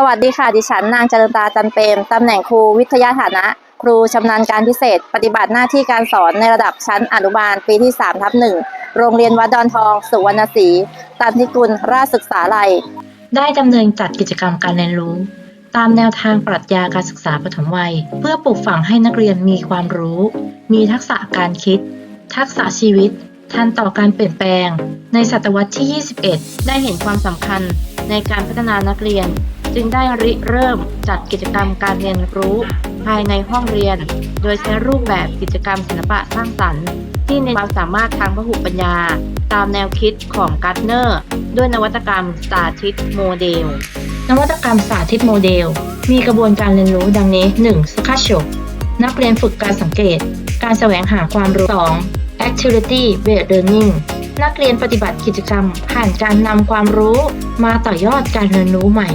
สวัสดีค่ะ ดิฉันนางจริญตาจันเปรมตำแหน่งครูวิทยาฐานะ ครูชำนาญการพิเศษ ปฏิบัติหน้าที่การสอนในระดับชั้นอนุบาลปีที่3ทับหนึ่งโรงเรียนวัดดอนทอง สุวรรณศรีตันทิกุลราชศึกษาลัย ได้ดำเนินจัดกิจกรรมการเรียนรู้ ตามแนวทางปรัชญาการศึกษาปฐมวัย เพื่อปลูกฝังให้นักเรียนมีความรู้ มีทักษะการคิด ทักษะชีวิตทันต่อการเปลี่ยนแปลง ในศตวรรษที่ 21 ได้เห็นความสำคัญในการพัฒนานักเรียน จึงได้ริเริ่มจัดกิจกรรมการเรียนรู้ ภายในห้องเรียน โดยใช้รูปแบบกิจกรรมศิลปะสร้างสรรค์ ที่เน้นความสามารถทางพหุปัญญา ตามแนวคิดของการ์เนอร์ ด้วยนวัตกรรมสาธิตโมเดล นวัตกรรมสาธิตโมเดล มีกระบวนการเรียนรู้ดังนี้ 1. s c a t c h นักเรียนฝึกการสังเกต การแสวงหาความรู้ 2. Activity Based Learning นักเรียนปฏิบัติกิจกรรมผ่านการนำความรู้มาต่อยอดการเรียนรู้ใหม่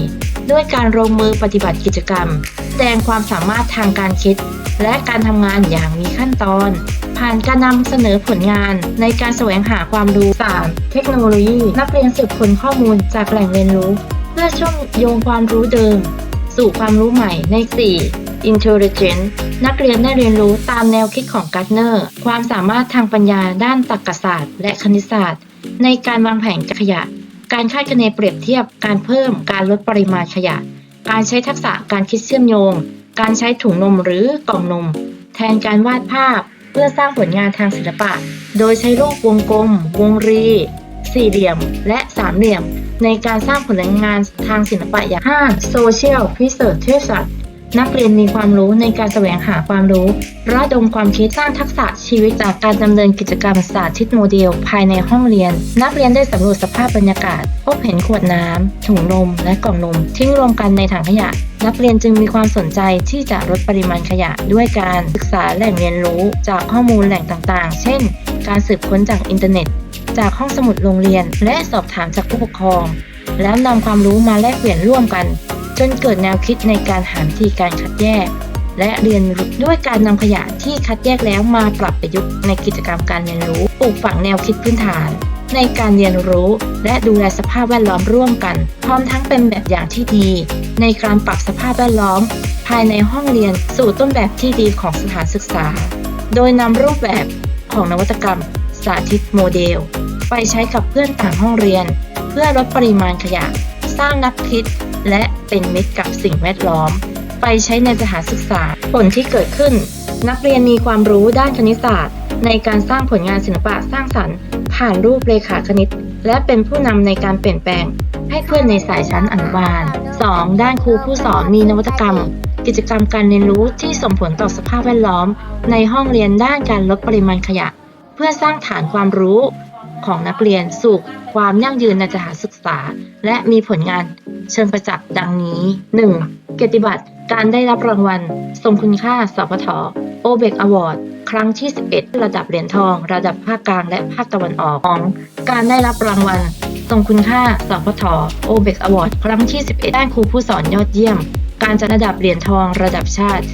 ด้วยการลงมือปฏิบัติกิจกรรม แสดงความสามารถทางการคิด และการทำงานอย่างมีขั้นตอน ผ่านการนำเสนอผลงานในการแสวงหาความรู้ 3. เทคโนโลยี นักเรียนสืบค้นข้อมูลจากแหล่งเรียนรู้ เพื่อเชื่อมโยงความรู้เดิม สู่ความรู้ใหม่ใน 4. Intelligence นักเรียนได้เรียนรู้ตามแนวคิดของการ์เนอร์ ความสามารถทางปัญญาด้านตรรกศาสตร์ และคณิตศาสตร์ ในการวางแผนขยะ การคาดคะเนเปรียบเทียบ การเพิ่ม การลดปริมาณขยะ การใช้ทักษะการคิดเชื่อมโยง การใช้ถุงนมหรือกล่องนม แทนการวาดภาพ เพื่อสร้างผลงานทางศิลปะ โดยใช้รูปวงกลม วงรี สี่เหลี่ยม และสามเหลี่ยม ในการสร้างผลงานทางศิลปะอย่าง 5. Social Preservation นักเรียนมีความรู้ในการแสวงหาความรู้ ระดมความคิดสร้างทักษะชีวิตจากการดำเนินกิจกรรมสาธิตโมเดล ภายในห้องเรียน นักเรียนได้สำรวจสภาพบรรยากาศ พบเห็นขวดน้ำถุงนม และกล่องนม ทิ้งรวมกันในถังขยะ นักเรียนจึงมีความสนใจที่จะลดปริมาณขยะ ด้วยการศึกษาแหล่งเรียนรู้ จากข้อมูลแหล่งต่างๆ เช่น การสืบค้นจากอินเทอร์เน็ต จากห้องสมุดโรงเรียน และสอบถามจากผู้ปกครอง แล้วนำความรู้มาแลกเปลี่ยนร่วมกัน จนเกิดแนวคิดในการหาวิธีการคัดแยก และเรียนรู้ด้วยการนำขยะที่คัดแยกแล้วมาปรับประยุกต์ในกิจกรรมการเรียนรู้ปลูกฝังแนวคิดพื้นฐาน ในการเรียนรู้ และดูแลสภาพแวดล้อมร่วมกัน พร้อมทั้งเป็นแบบอย่างที่ดี ในการปรับสภาพแวดล้อม ภายในห้องเรียนสู่ต้นแบบที่ดีของสถานศึกษา โดยนำรูปแบบของนวัตกรรม สาธิตโมเดล ไปใช้กับเพื่อนต่างห้องเรียน เพื่อลดปริมาณขยะ สร้างนักคิด และเป็นมิตรกับสิ่งแวดล้อม ไปใช้ในสถานศึกษา ผลที่เกิดขึ้น นักเรียนมีความรู้ด้านคณิตศาสตร์ ในการสร้างผลงานศิลปะสร้างสรรค์ ผ่านรูปเลขาคณิต และเป็นผู้นำในการเปลี่ยนแปลง ให้เพื่อนในสายชั้นอนุบาล 2. ด้านครูผู้สอนมีนวัตกรรม กิจกรรมการเรียนรู้ที่ส่งผลต่อสภาพแวดล้อม ในห้องเรียนด้านการลดปริมาณขยะ เพื่อสร้างฐานความรู้ของนักเรียนสู่ความยั่งยืนในสถานศึกษา และมีผลงาน เชิงประจักษ์ดังนี้ 1. เกียรติบัตรการได้รับรางวัล ทรงคุณค่า สพทโอเบกอวอร์ดครั้งที่ 11 ระดับเหรียญทอง ระดับภาคกลางและภาคตะวันออก 2. การได้รับรางวัล ทรงคุณค่า สพทโอเบกอวอร์ดครั้งที่ 11 ด้านครูผู้สอนยอดเยี่ยม การจัดระดับเหรียญทองระดับชาติ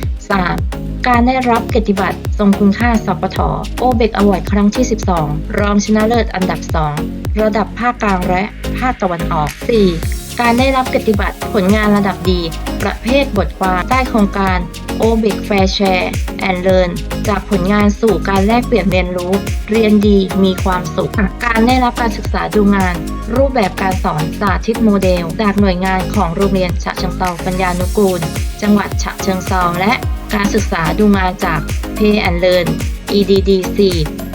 3. การได้รับเกียรติบัตรทรงคุณค่าสปทโอเบกอวอร์ดครั้งที่ 12 รองชนะเลิศอันดับ 2 ระดับภาคกลางและภาคตะวันออก 4. การได้รับเกติบัตรผลงานระดับดี ประเภทบทความใต้โครงการ o b i c Fair Share and Learn จากผลงานสู่การแลกเปลี่ยนเรียนรู้ เรียนดีมีความสุข การได้รับการศึกษาดูงาน รูปแบบการสอนสาธิตโมเดล จากหน่วยงานของโรงเรียนฉะเชิงเซาปัญญานุกูล จังหวัดฉะเชิงเซาและการศึกษาดูงานจาก Pay and Learn EDDC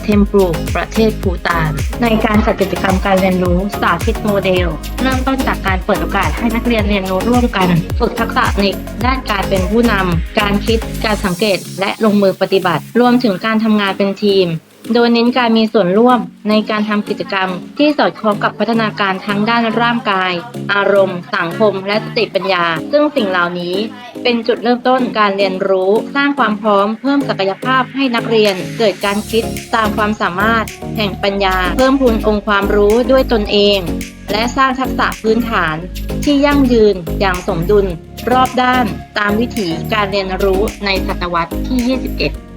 เทมปลูประเทศภูตาน ในการจัดกิจกรรมการเรียนรู้สาธิตโมเดล เริ่มต้นจากการเปิดโอกาสให้นักเรียนเรียนรู้ร่วมกัน ฝึกทักษะในด้านการเป็นผู้นำการคิดการสังเกต และลงมือปฏิบัติ รวมถึงการทำงานเป็นทีม โดยเน้นการมีส่วนร่วมในการทำกิจกรรม ที่สอดคล้องกับพัฒนาการทั้งด้านร่างกาย อารมณ์ สังคม และสติปัญญา ซึ่งสิ่งเหล่านี้เป็นจุดเริ่มต้นการเรียนรู้ สร้างความพร้อมเพิ่มศักยภาพให้นักเรียน เกิดการคิดตามความสามารถ แห่งปัญญา เพิ่มพูนองค์ความรู้ด้วยตนเอง และสร้างทักษะพื้นฐาน ที่ยั่งยืนอย่างสมดุล รอบด้านตามวิถีการเรียนรู้ในศตวรรษที่ 21